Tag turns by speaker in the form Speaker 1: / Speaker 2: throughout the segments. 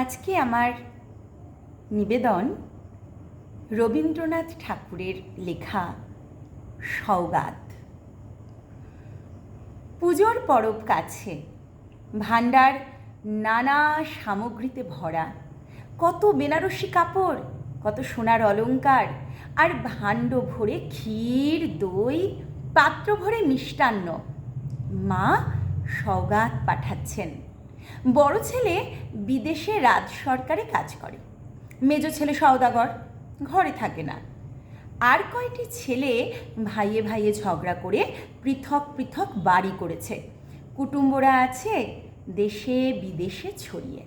Speaker 1: আজকে আমার নিবেদন রবীন্দ্রনাথ ঠাকুরের লেখা সওগাত। পুজোর পরব কাছে ভাণ্ডার নানা সামগ্রীতে ভরা, কত বেনারসি কাপড়, কত সোনার অলঙ্কার আর ভাণ্ড ভরে ক্ষীর, দই, পাত্র ভরে মিষ্টান্ন মা সওগাত পাঠাচ্ছেন। বড় ছেলে বিদেশে রাজ সরকারে কাজ করে। মেজ ছেলে সওদাগর, ঘরে থাকে না। আর কয়টি ছেলে ভাইয়ে ভাইয়ে ঝগড়া করে পৃথক পৃথক বাড়ি করেছে। কুটুম্বরা আছে দেশে বিদেশে ছড়িয়ে।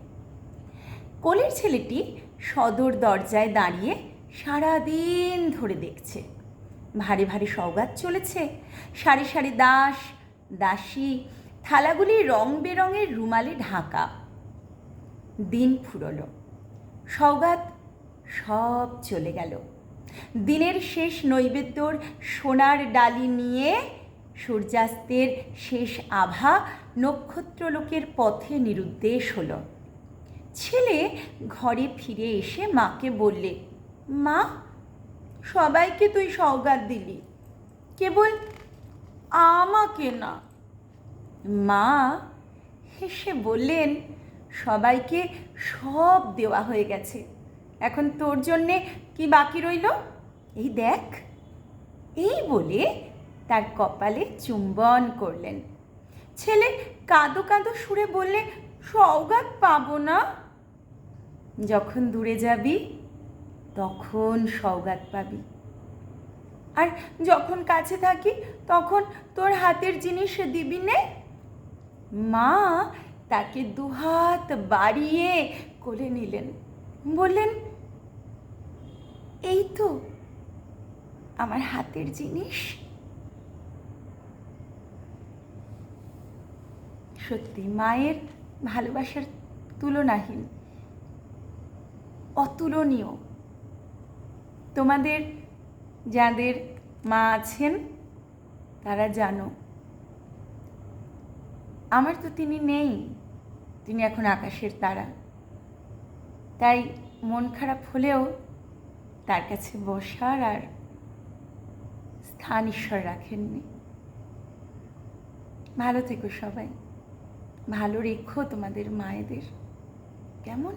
Speaker 1: কোলের ছেলেটি সদর দরজায় দাঁড়িয়ে সারাদিন ধরে দেখছে। ভারী ভারী সওগাত চলেছে। সারি সারি দাস, দাসী থালাগুলি রং বেরঙের রুমালে ঢাকা। দিন ফুরলো। সওগাত সব চলে গেল। দিনের শেষ নৈবেদ্যর সোনার ডালি নিয়ে সূর্যাস্তের শেষ আভা নক্ষত্রলোকের পথে নিরুদ্দেশ হল। ছেলে ঘরে ফিরে এসে মাকে বললে, মা, সবাইকে তুই সওগাত দিলি। কেবল আমাকে না। মা, হেসে বললেন, সবাইকে সব দেওয়া হয়ে গেছে। এখন তোর জন্যে কি বাকি রইল? এই দেখ। এই বলে তার কপালে চুম্বন করলেন। ছেলে কাঁদো কাঁদো সুরে বললে, সওগাত পাবো না? যখন দূরে যাবি, তখন সওগাত পাবি। আর যখন কাছে থাকি, তখন তোর হাতের জিনিস দিবি নে। মা তাকে দুহাত বাড়িয়ে কোলে নিলেন। বললেন, এই তো আমার হাতের জিনিস। সত্যি, মায়ের ভালোবাসার তুলনাহীন, অতুলনীয়। তোমাদের, যাদের মা আছেন, তারা জানো আমার তো তিনি নেই। তিনি এখন আকাশের তারা। তাই মন খারাপ হলেও তার কাছে বসার আর স্থান ঈশ্বর রাখেননি। ভালো থেকো সবাই। ভালো রেখো তোমাদের মায়েদের। কেমন?